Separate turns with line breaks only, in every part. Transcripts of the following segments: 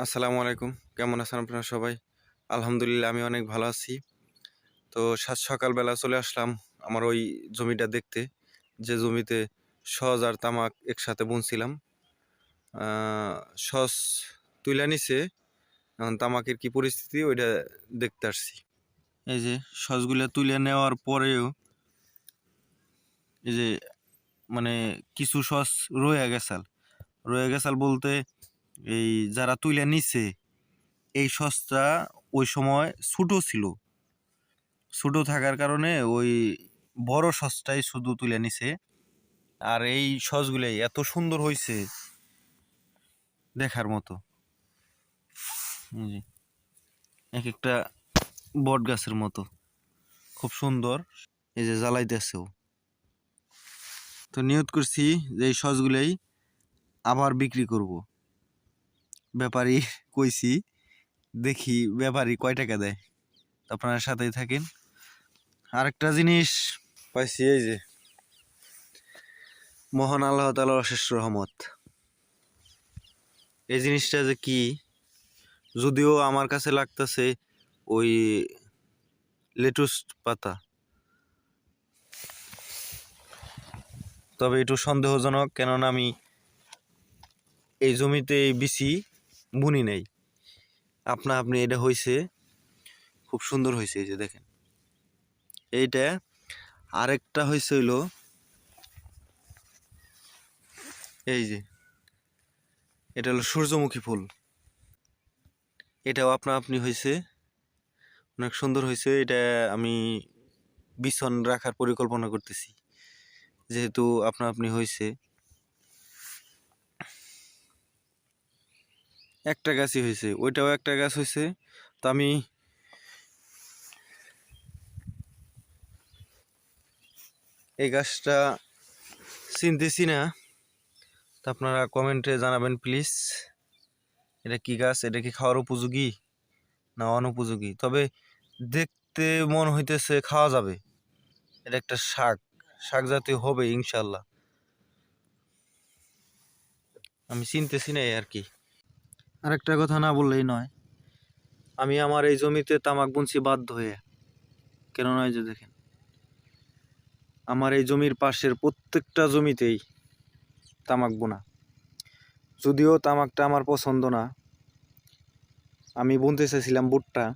আসসালামু আলাইকুম। কেমন আছেন আপনারা সবাই? আলহামদুলিল্লাহ, আমি অনেক ভালো আছি। তো সাত সকালবেলা চলে আসলাম আমার ওই জমিটা দেখতে। যে জমিতে সজ আর তামাক একসাথে বুনছিলাম। সজ তুলে নিছে। তামাকের কি পরিস্থিতি ওইটা দেখতে আসছি। এই যে সজগুলো তুলে নেওয়ার পরেও এই যে মানে কিছু সস রয়ে গেছাল রয়ে গেছাল বলতে এই যারা তুলে নিছে, এই সসটা ওই সময় ছোটো ছিল। ছোটো থাকার কারণে ওই বড় সসটাই শুধু তুলে নিছে। আর এই সসগুলাই এত সুন্দর হয়েছে দেখার মতো। এক একটা বট গাছের মতো। খুব সুন্দর, এই যে জ্বালাইতেছেও তো নিয়ত করছি যে এই সসগুলাই আবার বিক্রি করব। ব্যাপারী কইছি, দেখি ব্যাপারী কয় টাকা দেয়। আপনারা সাথেই থাকেন। আরেকটা জিনিস পাইছি এই যে, মহান আল্লাহ তালার অশেষ রহমত। এই জিনিসটা যে কি, যদিও আমার কাছে লাগতেছে ওই লেটুস পাতা। তবে একটু সন্দেহজনক, কেননা আমি এই জমিতে বিচি বুনি নেই। আপনা আপনি এটা হয়েছে খুব সুন্দর হয়েছে এই যে দেখেন। এইটা আরেকটা হয়েছে হইল, এই যে, এটা হলো সূর্যমুখী ফুল। এটাও আপনা আপনি হয়েছে অনেক সুন্দর হয়েছে এটা আমি বিছন রাখার পরিকল্পনা করতেছি। যেহেতু আপনা আপনি হয়েছে একটা গাছই হয়েছে ওইটাও একটা গাছ হয়েছে তো আমি এই গাছটা চিনতেছি না। তা আপনারা কমেন্টে জানাবেন, প্লিজ। এটা কি গাছ? এটা কি খাওয়ার উপযোগী না অনুপযোগী? তবে দেখতে মন হইতেছে খাওয়া যাবে। এটা একটা শাক। শাক জাতীয় হবে ইনশাল্লাহ আমি চিনতেছি না আর কি। আরেকটা কথা না বললেই নয়। আমি আমার এই জমিতে তামাক বুনছি বাধ্য হয়ে। কেন নয় যে দেখেন? আমার এই জমির পাশের প্রত্যেকটা জমিতেই তামাক বোনা। যদিও তামাকটা আমার পছন্দ না, আমি বুনতে চাইছিলাম ভুট্টা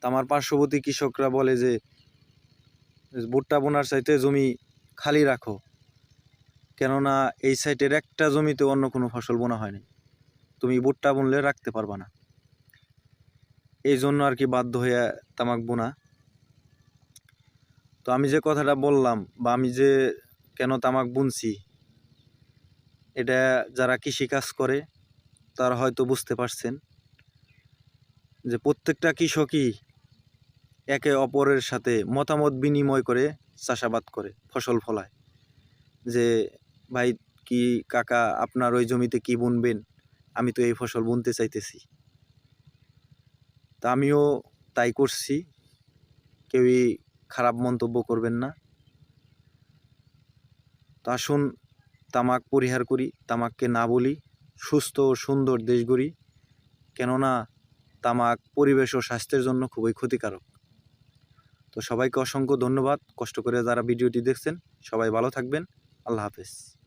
তা আমার পার্শ্ববর্তী কৃষকরা বলে যে ভুট্টা বোনার চাইতে জমি খালি রাখো। কেননা এই সাইটের একটা জমিতে অন্য কোনো ফসল বোনা হয়নি। তুমি ভুট্টা বুনলে রাখতে পারবা না। এই জন্য আর কি বাধ্য হয়ে তামাক বোনা। তো আমি যে কথাটা বললাম বা আমি যে কেন তামাক বুনছি, এটা যারা কৃষিকাজ করে, তারা হয়তো বুঝতে পারছেন যে প্রত্যেকটা কৃষকই একে অপরের সাথে মতামত বিনিময় করে চাষাবাদ করে, ফসল ফলায়। যে, ভাই, কি কাকা আপনার ওই জমিতে কি বুনবেন? আমি তো এই ফসল বুনতে চাইতেছি। তা আমিও তাই করছি। কেউই খারাপ মন্তব্য করবেন না। তো আসুন, তামাক পরিহার করি, তামাককে না বলি, সুস্থ ও সুন্দর দেশ গড়ি। কেননা, তামাক পরিবেশ ও স্বাস্থ্যের জন্য খুবই ক্ষতিকারক। তো সবাইকে অসংখ্য ধন্যবাদ। কষ্ট করে যারা ভিডিওটি দেখছেন, সবাই ভালো থাকবেন। আল্লাহ হাফেজ।